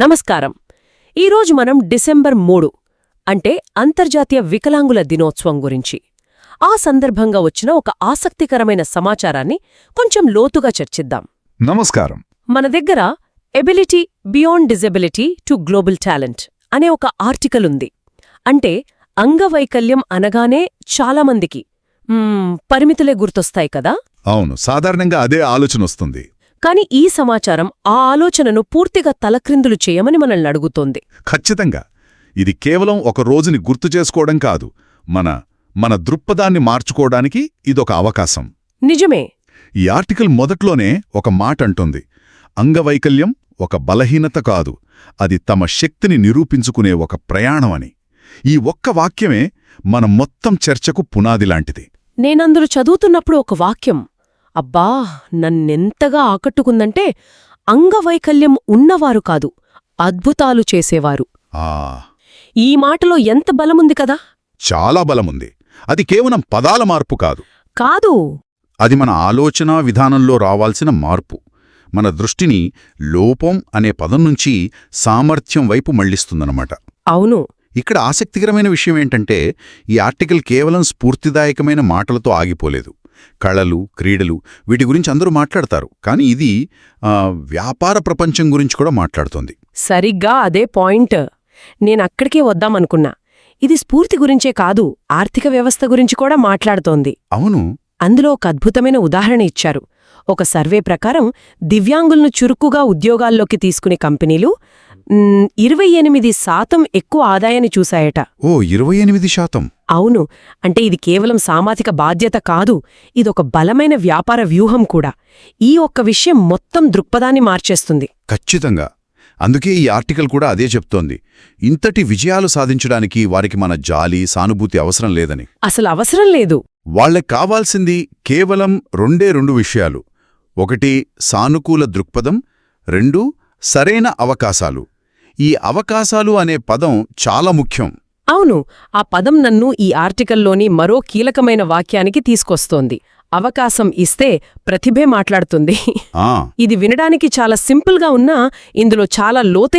నమస్కారం. ఈరోజు మనం డిసెంబర్ మూడు అంటే అంతర్జాతీయ వికలాంగుల దినోత్సవం గురించి. ఆ సందర్భంగా వచ్చిన ఒక ఆసక్తికరమైన సమాచారాన్ని కొంచెం లోతుగా చర్చిద్దాం. నమస్కారం. మన దగ్గర ability beyond disability to global talent అనే ఒక ఆర్టికల్ ఉంది. అంటే అంగవైకల్యం అనగానే చాలామందికి పరిమితులే గుర్తొస్తాయి కదా? అవును సాధారణంగా అదే ఆలోచన వస్తుంది కాని ఈ సమాచారం ఆ ఆలోచనను పూర్తిగా తలక్రిందులు చేయమని మనల్ని అడుగుతోంది. ఖచ్చితంగా. ఇది కేవలం ఒక రోజుని గుర్తు చేసుకోవడం కాదు. మన మన దృక్పథాన్ని మార్చుకోవడానికి ఇదొక అవకాశం. నిజమే. ఈ ఆర్టికల్ మొదట్లోనే ఒక మాట అంటుంది. అంగవైకల్యం ఒక బలహీనత కాదు. అది తమ శక్తిని నిరూపించుకునే ఒక ప్రయాణం అని. ఈ ఒక్క వాక్యమే మన మొత్తం చర్చకు పునాది లాంటిది. నేనందులో చదువుతున్నప్పుడు ఒక వాక్యం. అబ్బా నన్నెంతగా ఆకట్టుకుందంటే అంగవైకల్యం ఉన్నవారు కాదు అద్భుతాలు చేసేవారు. ఆ. ఈ మాటలో ఎంత బలముంది కదా? చాలా బలముంది. అది కేవలం పదాల మార్పు కాదు. కాదు. అది మన ఆలోచనా విధానంలో రావాల్సిన మార్పు. మన దృష్టిని లోపం అనే పదం నుంచి సామర్థ్యం వైపు మళ్ళిస్తుందన్నమాట అవును. ఇక్కడ ఆసక్తికరమైన విషయం ఏంటంటే ఈ ఆర్టికల్ కేవలం స్ఫూర్తిదాయకమైన మాటలతో ఆగిపోలేదు. కళలు క్రీడలు వీటి గురించి అందరూ మాట్లాడతారు. కానీ ఇది ఆ, వ్యాపార ప్రపంచం గురించి కూడా మాట్లాడుతోంది. సరిగ్గా అదే పాయింట్. నేనక్కడికే వద్దామనుకున్నా. ఇది స్ఫూర్తి గురించే కాదు ఆర్థిక వ్యవస్థ గురించి కూడా మాట్లాడుతోంది. అవును. అందులో ఒక అద్భుతమైన ఉదాహరణ ఇచ్చారు. ఒక సర్వే ప్రకారం దివ్యాంగులను చురుకుగా ఉద్యోగాల్లోకి తీసుకునే కంపెనీలు ఇరవై ఎనిమిది శాతం ఎక్కువ ఆదాయాన్ని చూశాయట. ఓ ఇరవై ఎనిమిది శాతం. అవును. అంటే ఇది కేవలం సామాజిక బాధ్యత కాదు ఇదొక బలమైన వ్యాపార వ్యూహం కూడా. ఈ ఒక్క విషయం మొత్తం దృక్పథాన్ని మార్చేస్తుంది. ఖచ్చితంగా. అందుకే ఈ ఆర్టికల్ కూడా అదే చెప్తోంది. ఇంతటి విజయాలు సాధించడానికి వారికి మన జాలి సానుభూతి అవసరం లేదని. అసలు అవసరం లేదు. వాళ్ళకి కావాల్సింది కేవలం రెండే రెండు విషయాలు. ఒకటి సానుకూల దృక్పథం. రెండు సరైన అవకాశాలు. ఈ అవకాశాలు అనే పదం చాలా ముఖ్యం. అవును ఆ పదం నన్ను ఈ ఆర్టికల్లోని మరో కీలకమైన వాక్యానికి తీసుకొస్తోంది. అవకాశం ఇస్తే ప్రతిభే మాట్లాడుతుంది. ఇది వినడానికి చాలా సింపుల్గా ఉన్నా ఇందులో చాలా లోతైన